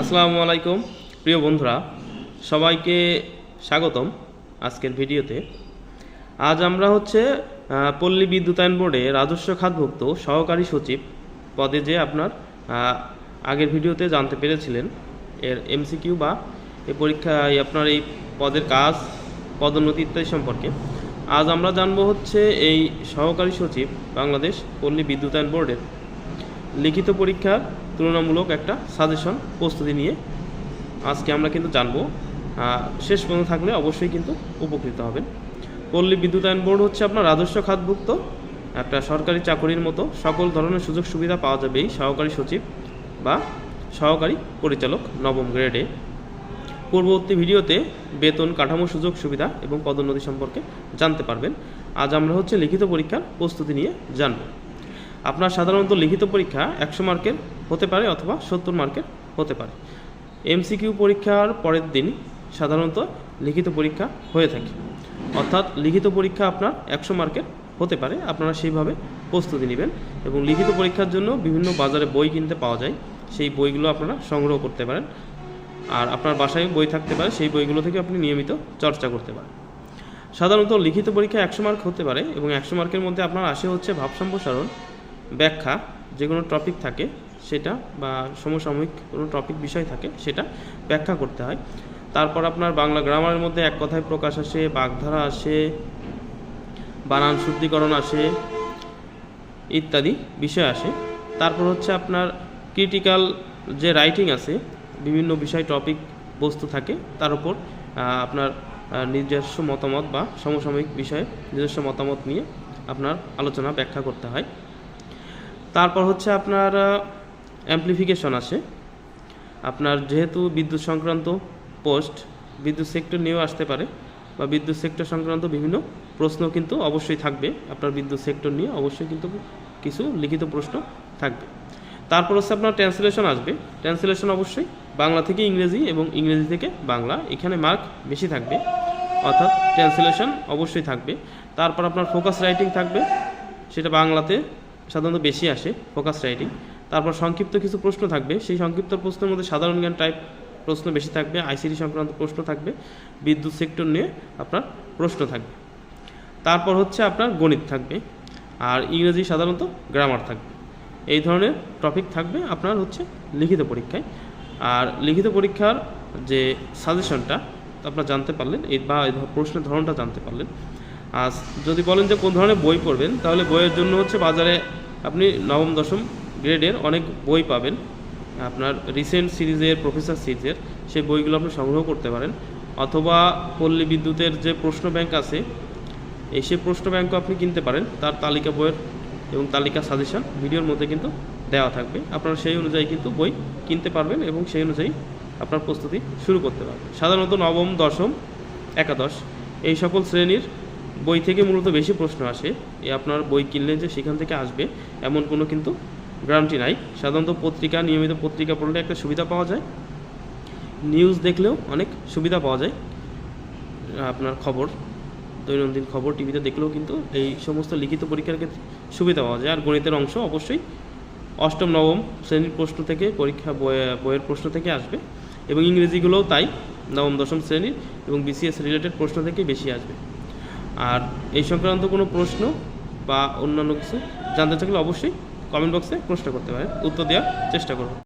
আসসালামু আলাইকুম। প্রিয় বন্ধুরা, সবাইকে স্বাগতম আজকের ভিডিওতে। আজ আমরা হচ্ছে পল্লী বিদ্যুতায়ন বোর্ডে রাজস্ব খাতভুক্ত সহকারী সচিব পদে যে আপনার আগের ভিডিওতে জানতে পেরেছিলেন, এর এমসিকিউ বা এই পরীক্ষায় আপনার এই পদের কাজ, পদোন্নতি ইত্যাদি সম্পর্কে। আজ আমরা জানব হচ্ছে, এই সহকারী সচিব বাংলাদেশ পল্লী বিদ্যুতায়ন বোর্ডের লিখিত পরীক্ষার তুলনামূলক একটা সাজেশন প্রস্তুতি নিয়ে আজকে আমরা কিন্তু জানব। শেষ পর্যন্ত থাকলে অবশ্যই কিন্তু উপকৃত হবেন। পল্লী বিদ্যুতায়ন বোর্ড হচ্ছে আপনার রাজস্ব খাতভুক্ত। একটা সরকারি চাকরির মতো সকল ধরনের সুযোগ সুবিধা পাওয়া যাবে এই সহকারী সচিব বা সহকারী পরিচালক নবম গ্রেডে। পূর্ববর্তী ভিডিওতে বেতন কাঠামো সুযোগ সুবিধা এবং পদোন্নতি সম্পর্কে জানতে পারবেন। আজ আমরা হচ্ছে লিখিত পরীক্ষার প্রস্তুতি নিয়ে জানব। আপনার সাধারণত লিখিত পরীক্ষা একশো মার্কের হতে পারে অথবা সত্তর মার্কের হতে পারে। এমসিকিউ পরীক্ষার পরের দিন সাধারণত লিখিত পরীক্ষা হয়ে থাকে। অর্থাৎ লিখিত পরীক্ষা আপনার একশো মার্কের হতে পারে, আপনারা সেইভাবে প্রস্তুতি নেবেন এবং লিখিত পরীক্ষার জন্য বিভিন্ন বাজারে বই কিনতে পাওয়া যায়, সেই বইগুলো আপনারা সংগ্রহ করতে পারেন। আর আপনার বাসায় বই থাকতে পারে, সেই বইগুলো থেকে আপনি নিয়মিত চর্চা করতে পারেন। সাধারণত লিখিত পরীক্ষা একশো মার্ক হতে পারে এবং একশো মার্কের মধ্যে আপনার আসে হচ্ছে ভাব সম্প্রসারণ ব্যাখ্যা যে কোনো টপিক থাকে সেটা বা সমসাময়িক কোনো টপিক বিষয় থাকে, সেটা ব্যাখ্যা করতে হয়। তারপর আপনার বাংলা গ্রামারের মধ্যে এক কথায় প্রকাশ আসে, বাগধারা আসে, বানান শুদ্ধিকরণ আসে, ইত্যাদি বিষয় আসে। তারপর হচ্ছে আপনার ক্রিটিক্যাল যে রাইটিং আছে, বিভিন্ন বিষয় টপিক বস্তু থাকে, তার উপর আপনার নিজস্ব মতামত বা সমসাময়িক বিষয়ে নিজস্ব মতামত নিয়ে আপনার আলোচনা ব্যাখ্যা করতে হয়। তারপর হচ্ছে আপনার অ্যাম্পলিফিকেশন আসে। আপনার যেহেতু বিদ্যুৎ সংক্রান্ত পোস্ট, বিদ্যুৎ সেক্টর নিয়েও আসতে পারে বা বিদ্যুৎ সেক্টর সংক্রান্ত বিভিন্ন প্রশ্ন কিন্তু অবশ্যই থাকবে। আপনার বিদ্যুৎ সেক্টর নিয়ে অবশ্যই কিন্তু কিছু লিখিত প্রশ্ন থাকবে। তারপর হচ্ছে আপনার ট্রান্সলেশন আসবে। ট্রান্সলেশন অবশ্যই বাংলা থেকে ইংরেজি এবং ইংরেজি থেকে বাংলা, এখানে মার্ক বেশি থাকবে। অর্থাৎ ট্রান্সলেশন অবশ্যই থাকবে। তারপর আপনার ফোকাস রাইটিং থাকবে, সেটা বাংলাতে সাধারণত বেশি আসে ফোকাস রাইটিং। তারপর সংক্ষিপ্ত কিছু প্রশ্ন থাকবে। সেই সংক্ষিপ্ত প্রশ্নের মধ্যে সাধারণ জ্ঞান টাইপ প্রশ্ন বেশি থাকবে আইসিটি সংক্রান্ত প্রশ্ন থাকবে, বিদ্যুৎ সেক্টর নিয়ে আপনার প্রশ্ন থাকবে। তারপর হচ্ছে আপনার গণিত থাকবে, আর ইংরেজি সাধারণত গ্রামার থাকবে। এই ধরনের টপিক থাকবে আপনার হচ্ছে লিখিত পরীক্ষায়। আর লিখিত পরীক্ষার যে সাজেশনটা আপনারা জানতে পারলেন, এই বা এই প্রশ্নের ধরনটা জানতে পারলেন। আর যদি বলেন যে কোন ধরনের বই পড়বেন, তাহলে বইয়ের জন্য হচ্ছে বাজারে আপনি নবম, দশম গ্রেডের অনেক বই পাবেন। আপনার রিসেন্ট সিরিজের প্রফেসর সিরিজের, সেই বইগুলো আপনি সংগ্রহ করতে পারেন। অথবা পল্লী বিদ্যুতের যে প্রশ্ন ব্যাংক আছে, এই সেই প্রশ্ন ব্যাংকও আপনি কিনতে পারেন। তার তালিকা বইয়ের এবং তালিকা সাজেশন ভিডিওর মধ্যে কিন্তু দেওয়া থাকবে। আপনারা সেই অনুযায়ী কিন্তু বই কিনতে পারবেন এবং সেই অনুযায়ী আপনার প্রস্তুতি শুরু করতে পারবেন। সাধারণত নবম, দশম, একাদশ, এই সকল শ্রেণির বই থেকে মূলত বেশি প্রশ্ন আসে। এ আপনার বই কিনলে যে সেখান থেকে আসবে, এমন কোনো কিন্তু গ্যারান্টি নাই। সাধারণত পত্রিকা, নিয়মিত পত্রিকা পড়লে একটা সুবিধা পাওয়া যায়। নিউজ দেখলেও অনেক সুবিধা পাওয়া যায়। আপনার খবর, দৈনন্দিন খবর টিভিতে দেখলেও কিন্তু এই সমস্ত লিখিত পরীক্ষার ক্ষেত্রে সুবিধা পাওয়া যায়। আর গণিতের অংশ অবশ্যই অষ্টম, নবম শ্রেণির প্রশ্ন থেকে পরীক্ষা বইয়ে- বইয়ের প্রশ্ন থেকে আসবে এবং ইংরেজিগুলোও তাই, নবম, দশম শ্রেণির এবং বিসিএস রিলেটেড প্রশ্ন থেকে বেশি আসবে। আর এই সংক্রান্ত কোনো প্রশ্ন বা অন্যান্য কিছু জানতে চাইলে অবশ্যই কমেন্ট বক্সে প্রশ্ন করতে পারেন। উত্তর দেওয়ার চেষ্টা করব।